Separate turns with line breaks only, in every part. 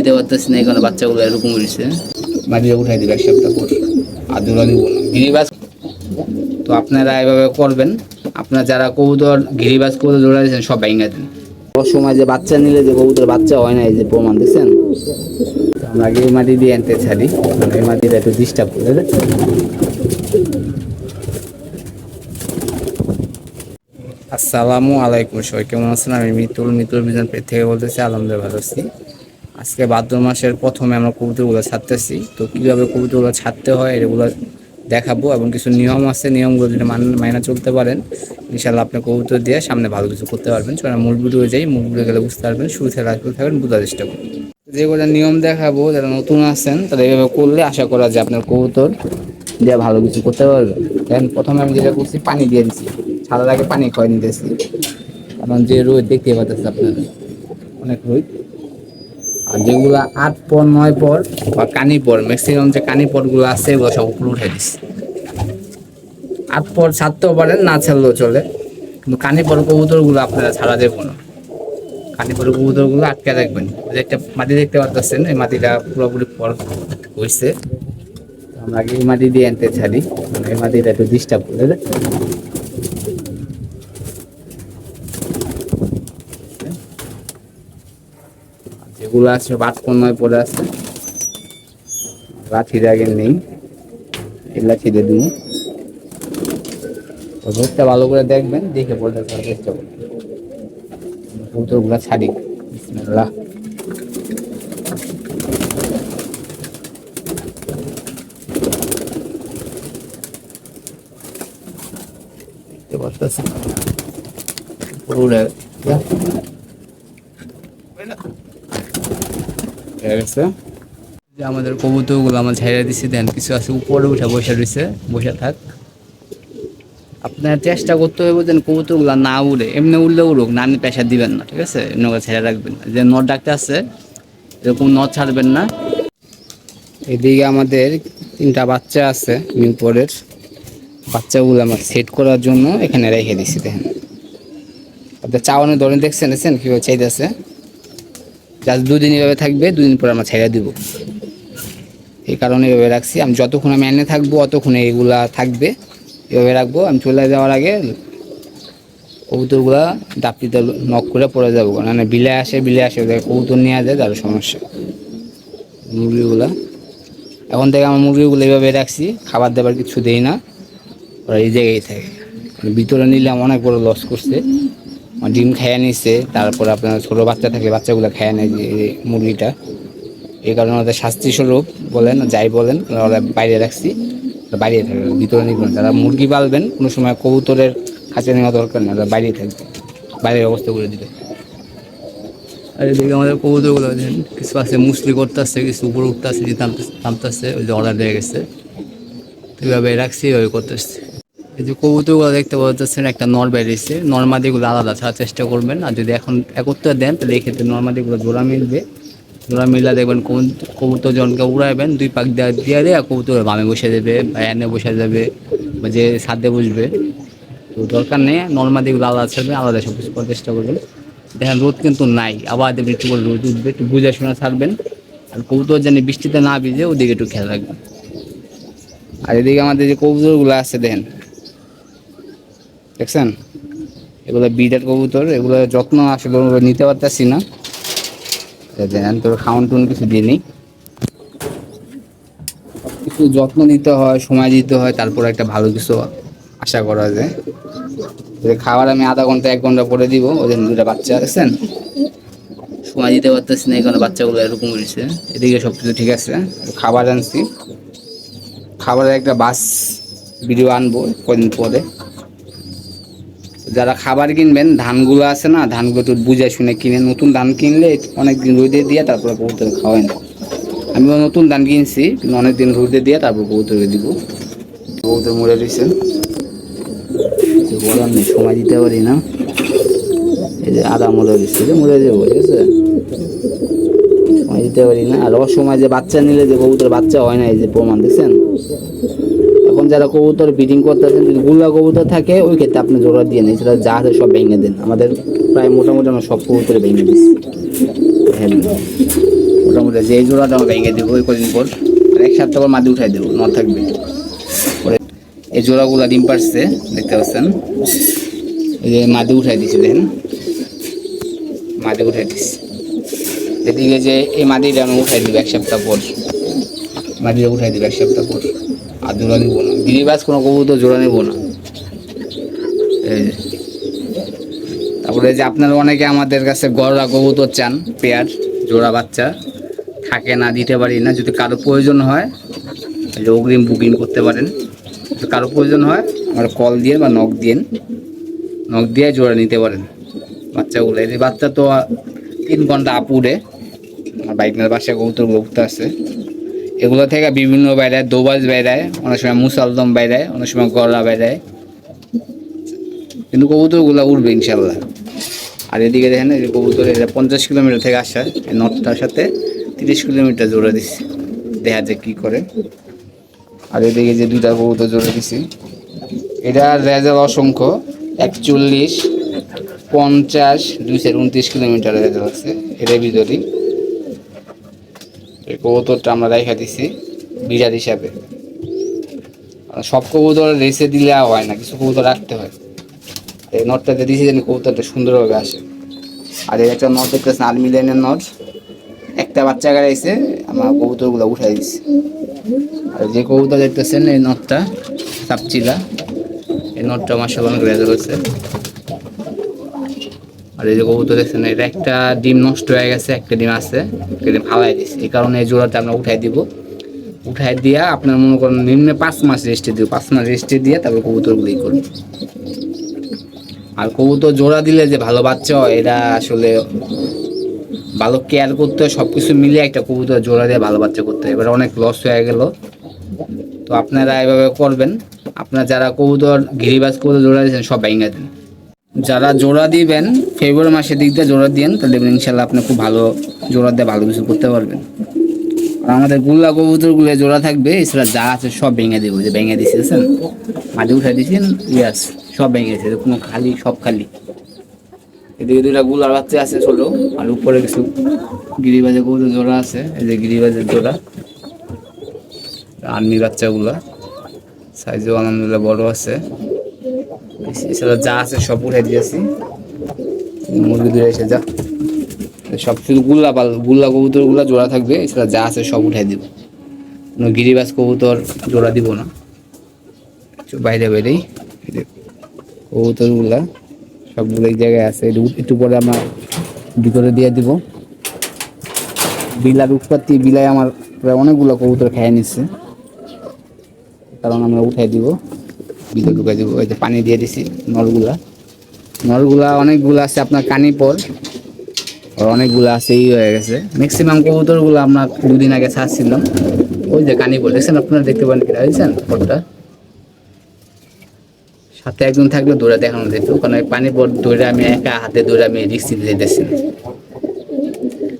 দিতে পারতেছি না এখানে বাচ্চাগুলো এরকম হয়েছে। মাটিতে উঠাই দিবে এক সপ্তাহ পর। আর দিব না তো আপনারা এভাবে করবেন আপনারা যারা কবুতর গিরিবাজ কবুতর দৌড়া দিয়েছেন সব ভেঙে দিন। সময় যে বাচ্চা নিলে যে কবুতর বাচ্চা হয় না এই যে প্রমাণ দেখছেন? তো আমরা আগে এই মাটি দিয়ে আনতে ছাড়ি এই মাটিটা একটু ডিস্টার্ব করে আসসালামু আলাইকুম সবাই কেমন আছেন? আমি মিতুল মিতুল বিজন পেট থেকে বলতেছি আলহামদুলিল্লাহ ভালো আছি। আজকে ভাদ্র মাসের প্রথমে আমরা কবুতরগুলো ছাড়তেছি। তো কীভাবে কবুতরগুলো ছাড়তে হয় এগুলো দেখাবো এবং কিছু নিয়ম আছে, নিয়মগুলো যদি মাইনা চলতে পারেন ইনশাল্লাহ আপনি কবুতর দিয়ে সামনে ভালো কিছু করতে পারবেন। সেটা মূল ভিডিও যাই, মূল ভিডিও গেলে বুঝতে পারবেন, শুরু থেকে রাখতে থাকবেন, বোঝার চেষ্টা করবেন যেগুলো নিয়ম দেখাবো, যারা নতুন আছেন, তারা এইভাবে করলে আশা করা যায় আপনার কবুতর দিয়ে ভালো কিছু করতে পারবে। দেন প্রথমে আমি যেটা করছি, পানি দিয়ে দিচ্ছি ছাড়ার আগে পানি খয় নিতেছি কারণ যে রোদ দেখতে পাচ্ছেন আপনার, অনেক রোদ। যেগুলা আট পর, নয় পর বা কানি পর ম্যাক্সিমাম যে কানি পরগুলো আছে, এগুলো সব উপরে উঠে দিচ্ছি আট পর ছাড়তেও পারেন, না ছাড়লেও চলে। কিন্তু কানি পর কবুতরগুলো আপনারা ছাড়া দেবো না। কানি পর কবুতরগুলো আটকে রাখবেন। একটা মাটি দেখতে পাচ্ছেন এই মাটিটা পুরোপুরি পর হয়েছে আমরা আগে এই মাটি দিয়ে আনতে ছাড়ি। মানে এই মাটিটা একটু ডিস্টার্ব করে যেগুলো আছে বাদ নয় পরে আছে। লাঠির আগে নেই। এই লাঠি দিয়ে দিব। রোদটা ভালো করে দেখবেন, দেখে পড়তে করার চেষ্টা করবেন। ছাড়ি। বিসমিল্লাহ। যে আমাদের কবুতরগুলো আমার ছেড়ে দিছি, দেন কিছু আছে, উপরে উঠে বসে রয়েছে, বসে থাক। আপনার চেষ্টা করতে হবে যেন কবুতরগুলো না উড়ে। এমনি উড়লে উড়ুক, না আপনি দিবেন না, ঠিক আছে? করে ছেড়ে রাখবেন না। যে নট ডাকতে আছে, এরকম নট ছাড়বেন না। এদিকে আমাদের তিনটা বাচ্চা আছে নিউপরের বাচ্চাগুলো আমার সেট করার জন্য এখানে রেখে দিছি, দেখেন। আপনার চাওয়ানোর ধরন দেখছেন দেখছেন? কীভাবে চাইতেছে? জাস্ট দুদিন এভাবে থাকবে, দুদিন পরে আমরা ছেড়ে দিব। এই কারণে এভাবে রাখছি। আমি যতক্ষণ আমি এনে থাকব, অতক্ষণ এইগুলা থাকবে। এভাবে রাখব। আমি চলে যাওয়ার আগে কবুতরগুলা ডাপটিতে নক করে পড়ে যাব। মানে বিলে আসে বিলে আসে ওদের কবুতর নিয়ে যায় তার সমস্যা। মুরগিগুলা। এখন থেকে আমার মুরগিগুলো এইভাবে রাখছি। খাবার দাবার কিছু দেই না। ওরা এই জায়গায় থাকে। ভিতরে নিলে আমার অনেক বড় লস করছে। ডিম খেয়ে নিচ্ছে তারপর আপনার ছোটো বাচ্চা থাকে, বাচ্চাগুলো খেয়ে নেয় যে মুরগিটা। এই কারণে ওদের শাস্তি স্বরূপ বলেন, যাই বলেন ওরা বাইরে রাখছি বাইরে থাকবে, ভিতরে নিবেন যারা মুরগি পালবেন, কোনো সময় কবুতরের কাছে নেওয়া দরকার নেই ওরা বাইরেই থাকবে, বাইরের ব্যবস্থা করে দিবে। আর এদিকে আমাদের কবুতরগুলো কিছু আছে, মুসলি করতেছে, কিছু উপরে উঠতেছে, যে নামতেছে ওই যে অর্ডার দিয়ে গেছে। তো এইভাবে রাখছি করতে করতেছে। এই যে কবুতরগুলো দেখতে পাওয়া পাচ্ছেন, একটা নর বেরিয়েছে নর্মাদিগুলো আলাদা ছাড়ার চেষ্টা করবেন। আর যদি এখন একত্রে দেন, তাহলে এই ক্ষেত্রে নর্মাদিগুলো জোড়া মিলবে। জোড়া মিলা দেখবেন কবু- কবুতর জনকে উড়াইবেন, দুই পাক দেওয়া দিয়ে দিয়ে কবুতর বামে বসে যাবে বা এনে বসে যাবে, বা যে সাদে বসবে। তো দরকার নেই নর্মাদিগুলো আলাদা ছাড়বে আলাদা সব কিছু করার চেষ্টা করবেন। দেখেন, রোদ কিন্তু নাই, আবার দেখবেন একটু করে রোদ উঠবে, একটু বুঝে শুনে ছাড়বেন। আর কবুতর যেন বৃষ্টিতে না ভিজে, ওদিকে একটু খেয়াল রাখবেন। আর এদিকে আমাদের যে কবুতরগুলো আছে, দেখেন দেখছেন? এগুলো বিডের কবুতর, এগুলো যত্ন আসলে নিতে পারতেছি না। তোর খাওয়ান টুন কিছু দিয়ে কিছু যত্ন দিতে হয়, সময় দিতে হয়, তারপর একটা ভালো কিছু আশা করা যায়। খাবার আমি আধা ঘণ্টা, এক ঘণ্টা পরে দিব ওদের দুটা বাচ্চা আছেন সময় দিতে পারতেছি না এখানে বাচ্চাগুলো এরকম হয়েছে। এদিকে সব কিছু ঠিক আছে, খাবার আনছি। খাবারের একটা বাস ভিডিও আনব, কদিন পরে। যারা খাবার কিনবেন, ধানগুলো আছে না, ধানগুলো তো বুঝে শুনে কিনে, নতুন ধান কিনলে অনেক দিন রোদে দিয়ে তারপরে কবুতর খাওয়াই না। আমি নতুন ধান কিনছি, কিন্তু অনেক দিন রোদে দিয়ে তারপর কবুতরকে দিব। কবুতর মরে নেই, সময় দিতে পারি না। এই যে আদা মরে রয়েছে যে মরে যাব, ঠিক আছে? সময় দিতে পারি না। আর অসময় যে বাচ্চা নিলে যে কবুতর বাচ্চা হয় না, এই যে প্রমাণ এখন যারা কবুতর ব্রিডিং করতেছেন, যদি গুলা কবুতর থাকে, ওই ক্ষেত্রে আপনি জোড়া দিয়ে নেই সেটা যা আছে সব ভেঙে দেন। আমাদের প্রায় মোটামুটি আমরা সব কবুতরে ভেঙে দিচ্ছি হ্যাঁ মোটামুটি যে জোড়াটা আমরা ভেঙে দেবো ওই কদিন পর এক সপ্তাহ পর মাদি উঠাই দেবো, ন থাকবে। এই জোড়াগুলো ডিম পারছে দেখতে পাচ্ছেন? এই যে মাদি উঠাই দিছি, দেখেন? মাদি উঠাই দিছি। এদিকে যে এই মাদিটা আমি উঠাই দিব এক সপ্তাহ পর। মাদিটা উঠাই দিব এক সপ্তাহ পর। আর জোড়া নিব না। গিরিবাজ কোনো কবুতর, জোড়া নেব না। এই যে। তারপরে যে আপনারা অনেকে আমাদের কাছে গড়া কবুতর চান, পেয়ার, জোড়া বাচ্চা, থাকে না, দিতে পারি না। যদি কারও প্রয়োজন হয় যে অগ্রিম বুকিং করতে পারেন। কারও প্রয়োজন হয়, আমার কল দিয়ে বা নখ দিয়ে নখ দিয়ে জোড়া নিতে পারেন বাচ্চাগুলো। এই বাচ্চা তো তিন ঘণ্টা আপুরে আমার বাইকের বাসায় কবুতরগুলো উঠতে আছে এগুলো থেকে বিভিন্ন বেড়ায় দোবাজ বেড়ায় অনেক সময় মুসালদম বেড়ায় অনেক সময় গড়া বেড়ায় কিন্তু কবুতরগুলো উঠবে ইনশাল্লাহ আর এদিকে দেখেন এই কবুতর, এটা পঞ্চাশ কিলোমিটার থেকে আসা এই নটটার সাথে তিরিশ কিলোমিটার জোড়া দিচ্ছি। দেখা যায় কী করে। আর এদিকে যে দুইটা কবুতর জোড়া দিছি, এটা রেজাল অসংখ্য, একচল্লিশ, পঞ্চাশ, দুইশো উনত্রিশ কিলোমিটার রেজাল আছে এটার ভিতরেই। কবুতরটা আমরা রেখা দিছি বিরাট হিসাবে। সব কবুতর রেসে দিলে হয় না, কিছু কবুতর রাখতে হয়। এই নটটাতে দিয়েছি যেন কবুতরটা সুন্দরভাবে আসে। আর এই একটা নট দেখতেছেন, আর্মি লাইনের নট। একটা বাচ্চা গাড়াইছে, আমার কবুতরগুলো উঠাই দিচ্ছে আর যে কবুতর দেখতেছেন, এই নটটা, সাপচিলা। এই নটটা মার্শাল অনেক রেজাল্ট হচ্ছে আর এই যে কবুতর দেখছেন, এটা একটা ডিম নষ্ট হয়ে গেছে, একটা ডিম আছে, একটা ডিম হালাই দিচ্ছে এই কারণে এই জোড়াটা আমরা উঠাই দিব। উঠাই দিয়া আপনার মনে করেন নিম্নে পাঁচ মাস রেস্টে দিব। পাঁচ মাস রেস্টে দিয়ে তারপর কবুতরগুলোই করব। আর কবুতর জোড়া দিলে যে ভালো বাচ্চা হয় এটা আসলে ভালো কেয়ার করতে হয় সব কিছু মিলে একটা কবুতর জোড়া দিয়ে ভালো বাচ্চা করতে হয়। এবার অনেক লস হয়ে গেল। তো আপনারা এভাবে করবেন। আপনারা যারা কবুতর, গিরিবাজ কবুতর জোড়া দিয়েছেন, সব ভেঙে দিন। যারা জোড়া দিবেন ফেব্রুয়ারি মাসের দিক দিয়ে জোড়া দিন তাহলে দেখবেন ইনশাল্লাহ আপনি খুব ভালো জোড়া দিয়ে ভালো কিছু করতে পারবেন। আর আমাদের গুল্লা কবুতরগুলো জোড়া থাকবে, এছাড়া যা আছে সব ভেঙে দেবো যে ভেঙে দিয়েছেন মাঝে উঠে দিয়েছেন ইয়াস, সব ভেঙে গেছে কোনো খালি, সব খালি। এদিকে দুইটা গুলার বাচ্চা আছে ছোট, আর উপরে কিছু গিরিবাজের কবুতর জোড়া আছে, এই যে গিরিবাজের জোড়া, আর্মি বাচ্চাগুলা, সাইজও আলহামদুলিল্লাহ বড় আছে। এছাড়া যা আছে সব উঠে দিয়েছি মুরগি দূরে এসে যা। সব শুধু গুল্লা পাল, গুল্লা কবুতরগুলা জোড়া থাকবে এছাড়া যা আছে সব উঠাই দিব। কোনো গিরিবাজ কবুতর জোড়া দিব না। বাইরে বাইরেই কবুতরগুলা সবগুলো এই জায়গায় আছে। একটু পরে আমরা ভিতরে দিয়ে দিব। বিলার উৎপত্তি বিলায় আমার প্রায় অনেকগুলো কবুতর খেয়ে নিচ্ছে। কারণ আমরা উঠাই দিব। বিলে ঢুকাই দিব ওই যে পানি দিয়ে দিছি নলগুলা। নলগুলা অনেকগুলো আছে আপনার কানি পর অনেকগুলো আছে এই হয়ে গেছে। ম্যাক্সিমাম কবুতরগুলো আমরা দুদিন আগে ছাড়ছিলাম। ওই যে কানি পর দেখছেন আপনারা দেখতে পারেন কিনা? বুঝছেন পরটা সাথে একজন থাকলে দৌড়া দেখানো যেত কারণ ওই পানি পর দৌড়ে আমি একা হাতে দৌড়ে আমি রিক্সি দিয়ে দিয়েছি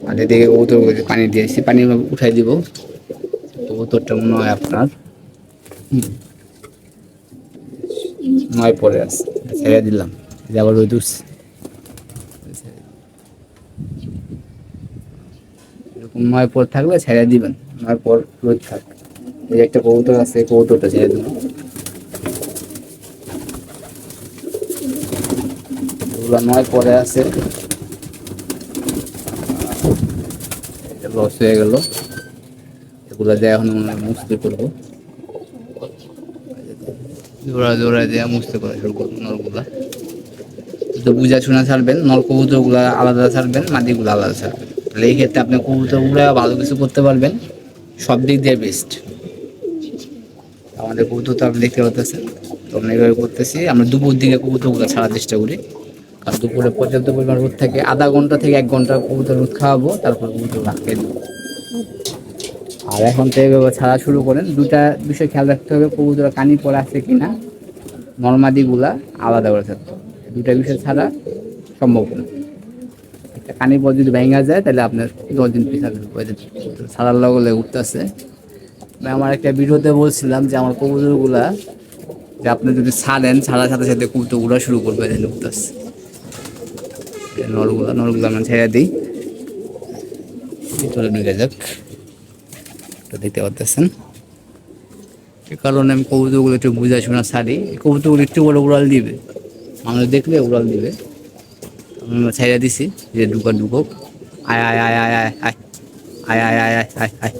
আর এদিকে কবুতর পানি দিয়েছি পানি উঠাই দিব। কবুতরটা মনে হয় আপনার। হুম, নয় পরে আছে। ছেড়ে দিলাম। আবার রোদ এরকম নয় পর থাকলে ছেড়ে দিবেন। নয় পর রোদ থাক। এই একটা কবুতর আছে কবুতরটা ছেড়ে এগুলো নয় পরে আছে। লস হয়ে গেল। এগুলো দিয়ে এখন হয় করব। জোড়া জোড়া দিয়ে মুছতে শুরু নলগুলা। তো বুঝা শোনা ছাড়বেন নল কবুতরগুলা আলাদা ছাড়বেন, মাটিগুলো আলাদা ছাড়বেন। তাহলে এই ক্ষেত্রে আপনি কবুতরগুলো ভালো কিছু করতে পারবেন। সব দিক দিয়ে বেস্ট আমাদের কবুতর তো আপনি দেখতে পাচ্ছেন তো আমরা এইভাবে করতেছি। আমরা দুপুর দিকে কবুতরগুলো ছাড়ার চেষ্টা করি। কারণ দুপুরে পর্যাপ্ত পরিমাণ রোদ থাকে, আধা ঘণ্টা থেকে এক ঘণ্টা কবুতর রোদ খাওয়াবো, তারপর কবুতর খেয়ে দেবো আর এখন এইভাবে ছাড়া শুরু করেন। দুটা বিষয় খেয়াল রাখতে হবে কবুতর কানি পরে আছে কিনা। নর্মাদিগুলা আলাদা করে থাকতে দুটা বিষয় ছাড়া সম্ভব না। একটা কানি পর যদি ভেঙে যায়, তাহলে আপনার দশ দিন পিছাবে ছাড়ার লগে উঠতেছে। আমার একটা ভিডিওতে বলছিলাম যে আমার কবুতরগুলা যে আপনি যদি ছাড়েন, ছাড়ার সাথে সাথে কবুতর উড়া শুরু করবে, তাহলে উঠতেছে। নলগুলা নলগুলো আমরা ছেড়ে দিই। ভিতরে ঢুকে যাক। তো দেখতে পাচ্ছেন সে কারণে আমি কবুতরগুলো একটু বুঝাশোনা ছাড়ি। এই কবুতরগুলো একটু বড় উড়াল দিবে। মানুষ দেখলে উড়াল দিবে। আমরা ছেড়ে দিছি যে ঢুকা ঢুকুক আয় আয় আয় আয় আয় আয়। আয় আয় আয় আয় আয় আয়।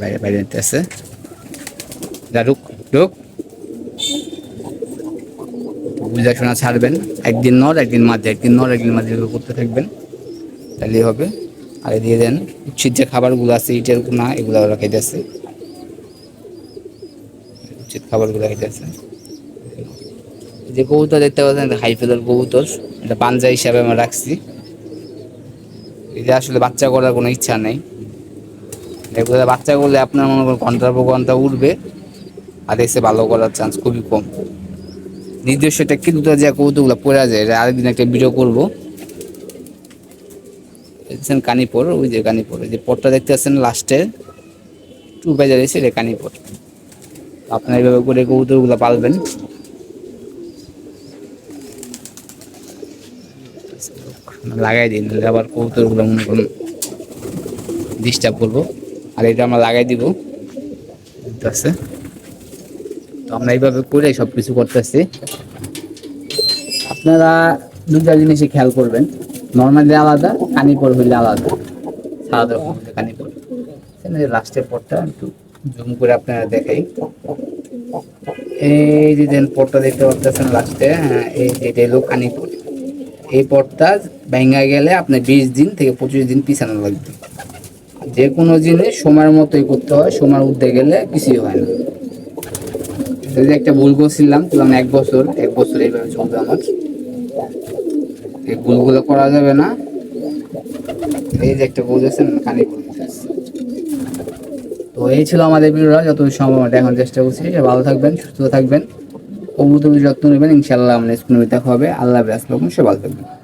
বাইরে বাইরে নিতে আসছে যা ঢুক ঢুক। বুঝাশোনা ছাড়বেন। একদিন নর একদিন মাঝে, একদিন নর একদিন মাঝে করতে থাকবেন। তাহলেই হবে। আর দিয়ে দেন। উচিত যে খাবারগুলো আছে, ইটের গুণা এগুলো ওরা খাইতেছে। উচিত খাবারগুলো খাইতেছে। যে কবুতর দেখতে পাচ্ছেন হাই ফেদার কবুতর। এটা পাঞ্জা হিসাবে আমরা রাখছি। এটা আসলে বাচ্চা করার কোনো ইচ্ছা নেই। এগুলো বাচ্চা করলে আপনার মনে করেন ঘণ্টার পর ঘণ্টা উঠবে। আর এসে ভালো করার চান্স খুবই কম। নিজস্ব একটা কিন্তু যে কৌতুকগুলো পড়া যায় এটা আরেকদিন একটা ভিডিও করব। দেখছেন কানিপুর, ওই যে কানিপুর যে পটটা দেখতে পাচ্ছেন লাস্টে। টু বাজার এসে এটা কানিপুর। আপনার এইভাবে করে কবুতরগুলো পালবেন। লাগাই দিন আবার কবুতরগুলো মনে করুন ডিস্টার্ব করব। আর এটা আমরা লাগাই দিব। আছে তো আমরা এইভাবে করে সব কিছু করতেছি। আপনারা দুটা জিনিসই খেয়াল করবেন। নর্মালি আলাদা কানিপর হইলে আলাদা। সাদা হইলে কানিপর লাস্টের পরটা একটু জুম করে আপনারা দেখাই। এই যে দেন পটটা দেখতে পাচ্ছেন লাস্টে হ্যাঁ এই যে এটা হলো কানিপুর এই পটটা ভেঙা গেলে আপনি বিশ দিন থেকে পঁচিশ দিন পিছানো লাগবে। যে কোনো জিনিস সময়ের মতোই করতে হয়, সময় উঠতে গেলে কিছুই হয় না। যদি একটা ভুল করছিলাম, তাহলে এক বছর এক বছর এইভাবে চলবে আমার। এই ভুলগুলো করা যাবে না। এই যে একটা বুঝেছেন কানে তো এই ছিল আমাদের ভিডিওটা যত সম্ভব দেখানোর চেষ্টা করছি। ভালো থাকবেন, সুস্থ থাকবেন। কবুতরের যত্ন নেবেন। ইনশাল্লাহ আমরা স্কুলে দেখা হবে। আল্লাহ আসসালামু সে ভালো থাকবেন।